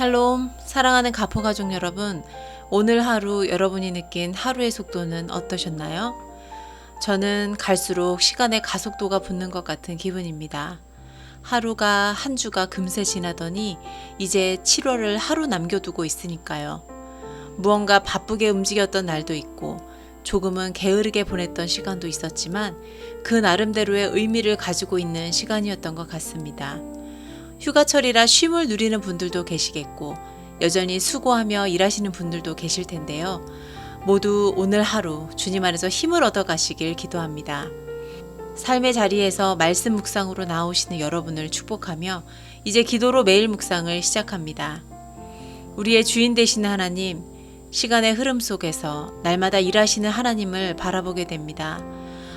샬롬, 사랑하는 가포 가족 여러분. 오늘 하루 여러분이 느낀 하루의 속도는 어떠셨나요? 저는 갈수록 시간의 가속도가 붙는 것 같은 기분입니다. 하루가 한 주가 금세 지나더니 이제 7월을 하루 남겨두고 있으니까요. 무언가 바쁘게 움직였던 날도 있고 조금은 게으르게 보냈던 시간도 있었지만 그 나름대로의 의미를 가지고 있는 시간이었던 것 같습니다. 휴가철이라 쉼을 누리는 분들도 계시겠고 여전히 수고하며 일하시는 분들도 계실 텐데요. 모두 오늘 하루 주님 안에서 힘을 얻어 가시길 기도합니다. 삶의 자리에서 말씀 묵상으로 나오시는 여러분을 축복하며 이제 기도로 매일 묵상을 시작합니다. 우리의 주인 되시는 하나님, 시간의 흐름 속에서 날마다 일하시는 하나님을 바라보게 됩니다.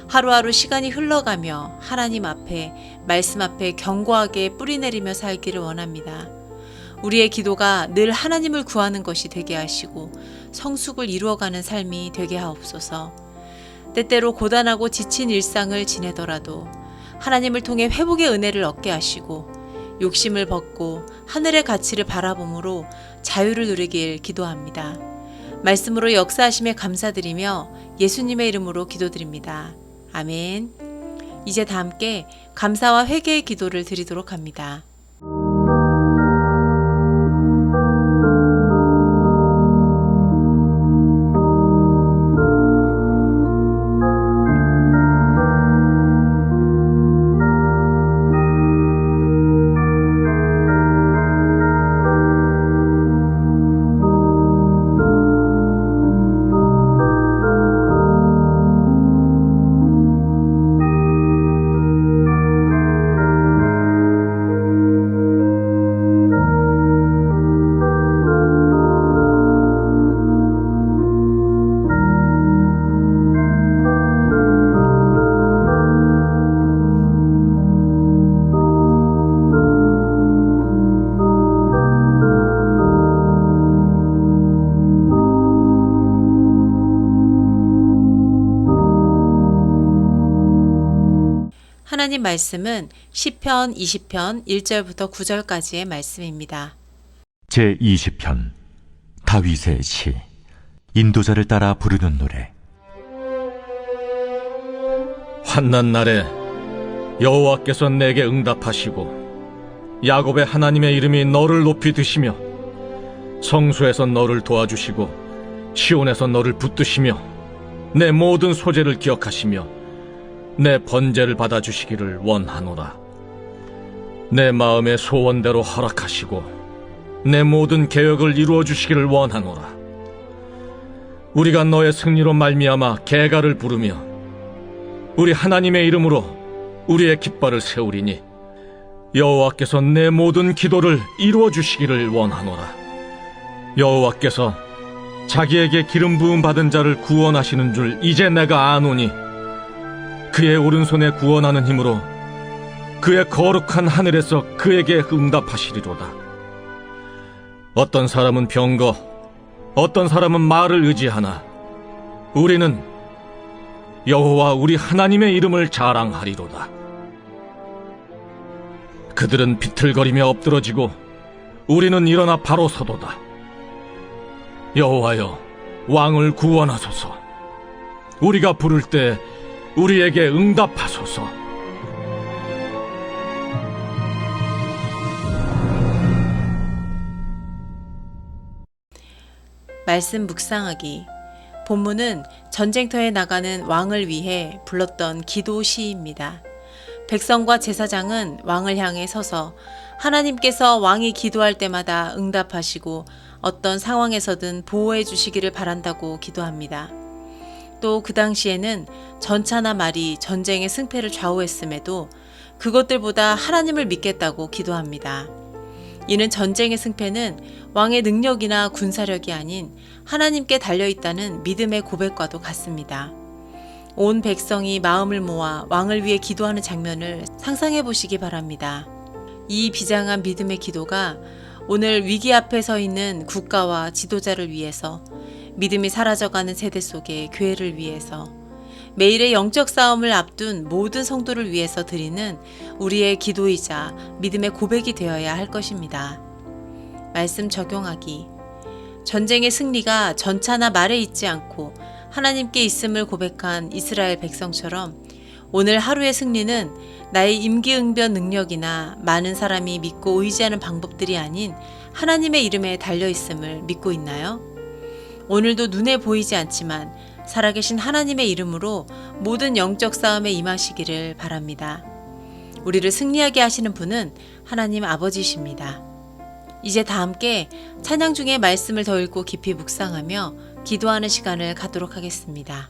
하루하루 시간이 흘러가며 하나님 앞에, 말씀 앞에 견고하게 뿌리내리며 살기를 원합니다. 우리의 기도가 늘 하나님을 구하는 것이 되게 하시고 성숙을 이루어가는 삶이 되게 하옵소서. 때때로 고단하고 지친 일상을 지내더라도 하나님을 통해 회복의 은혜를 얻게 하시고 욕심을 벗고 하늘의 가치를 바라봄으로 자유를 누리길 기도합니다. 말씀으로 역사하심에 감사드리며 예수님의 이름으로 기도드립니다. 아멘. 이제 다 함께 감사와 회개의 기도를 드리도록 합니다. 하나님 말씀은 시편 20편 1절부터 9절까지의 말씀입니다. 제 20편 다윗의 시 인도자를 따라 부르는 노래 환난 날에 여호와께서 내게 응답하시고 야곱의 하나님의 이름이 너를 높이 드시며 성수에서 너를 도와주시고 시온에서 너를 붙드시며 내 모든 소재를 기억하시며 내 번제를 받아주시기를 원하노라 내 마음의 소원대로 허락하시고 내 모든 계획을 이루어 주시기를 원하노라 우리가 너의 승리로 말미암아 개가를 부르며 우리 하나님의 이름으로 우리의 깃발을 세우리니 여호와께서 내 모든 기도를 이루어 주시기를 원하노라. 여호와께서 자기에게 기름 부음 받은 자를 구원하시는 줄 이제 내가 아노니 그의 오른손에 구원하는 힘으로 그의 거룩한 하늘에서 그에게 응답하시리로다. 어떤 사람은 병거, 어떤 사람은 말을 의지하나 우리는 여호와 우리 하나님의 이름을 자랑하리로다. 그들은 비틀거리며 엎드러지고 우리는 일어나 바로 서도다. 여호와여 왕을 구원하소서. 우리가 부를 때 우리에게 응답하소서. 말씀 묵상하기. 본문은 전쟁터에 나가는 왕을 위해 불렀던 기도 시입니다. 백성과 제사장은 왕을 향해 서서 하나님께서 왕이 기도할 때마다 응답하시고 어떤 상황에서든 보호해 주시기를 바란다고 기도합니다. 또 그 당시에는 전차나 말이 전쟁의 승패를 좌우했음에도 그것들보다 하나님을 믿겠다고 기도합니다. 이는 전쟁의 승패는 왕의 능력이나 군사력이 아닌 하나님께 달려 있다는 믿음의 고백과도 같습니다. 온 백성이 마음을 모아 왕을 위해 기도하는 장면을 상상해 보시기 바랍니다. 이 비장한 믿음의 기도가 오늘 위기 앞에 서 있는 국가와 지도자를 위해서 믿음이 사라져가는 세대 속의 교회를 위해서 매일의 영적 싸움을 앞둔 모든 성도를 위해서 드리는 우리의 기도이자 믿음의 고백이 되어야 할 것입니다. 말씀 적용하기. 전쟁의 승리가 전차나 말에 있지 않고 하나님께 있음을 고백한 이스라엘 백성처럼 오늘 하루의 승리는 나의 임기응변 능력이나 많은 사람이 믿고 의지하는 방법들이 아닌 하나님의 이름에 달려 있음을 믿고 있나요? 오늘도 눈에 보이지 않지만 살아계신 하나님의 이름으로 모든 영적 싸움에 임하시기를 바랍니다. 우리를 승리하게 하시는 분은 하나님 아버지십니다. 이제 다 함께 찬양 중에 말씀을 더 읽고 깊이 묵상하며 기도하는 시간을 갖도록 하겠습니다.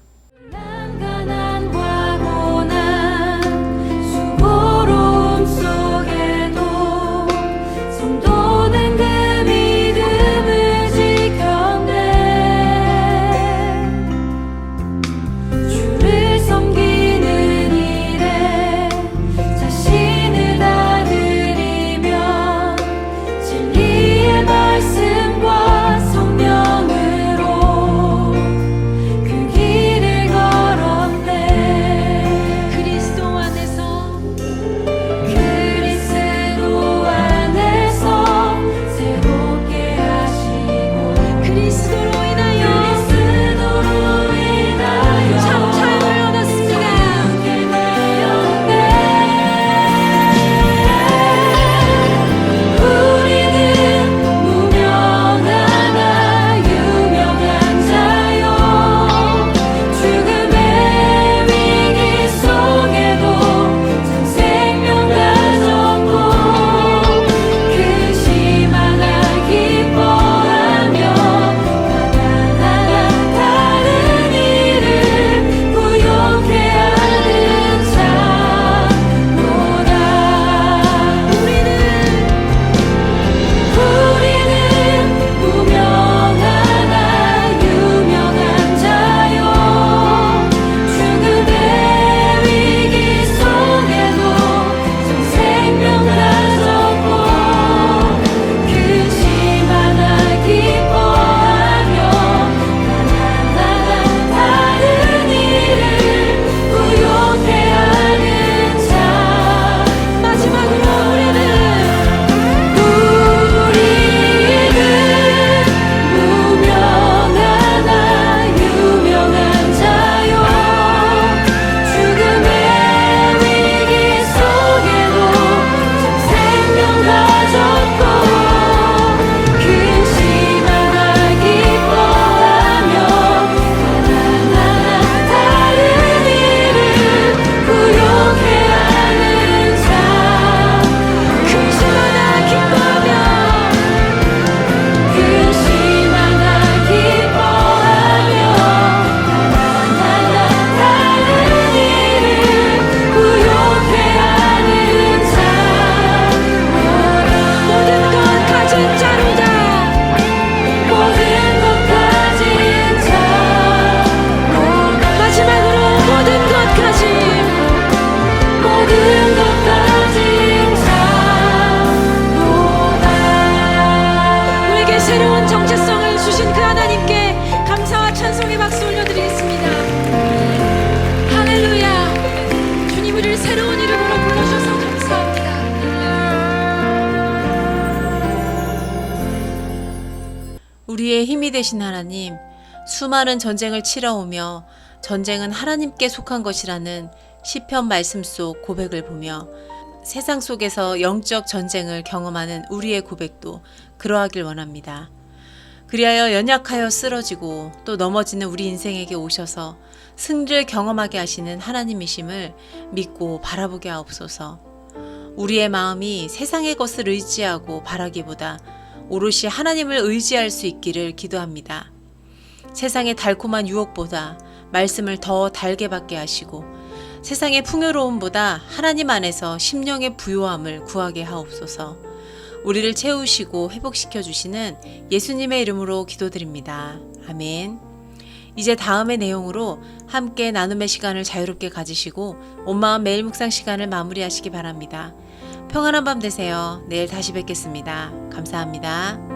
되신 하나님, 수많은 전쟁을 치러오며 전쟁은 하나님께 속한 것이라는 시편 말씀 속 고백을 보며 세상 속에서 영적 전쟁을 경험하는 우리의 고백도 그러하길 원합니다. 그리하여 연약하여 쓰러지고 또 넘어지는 우리 인생에게 오셔서 승리를 경험하게 하시는 하나님이심을 믿고 바라보게 하옵소서. 우리의 마음이 세상의 것을 의지하고 바라기보다 오롯이 하나님을 의지할 수 있기를 기도합니다. 세상의 달콤한 유혹보다 말씀을 더 달게 받게 하시고 세상의 풍요로움보다 하나님 안에서 심령의 부요함을 구하게 하옵소서. 우리를 채우시고 회복시켜 주시는 예수님의 이름으로 기도드립니다. 아멘. 이제 다음의 내용으로 함께 나눔의 시간을 자유롭게 가지시고 온 마음 매일 묵상 시간을 마무리하시기 바랍니다. 평안한 밤 되세요. 내일 다시 뵙겠습니다. 감사합니다.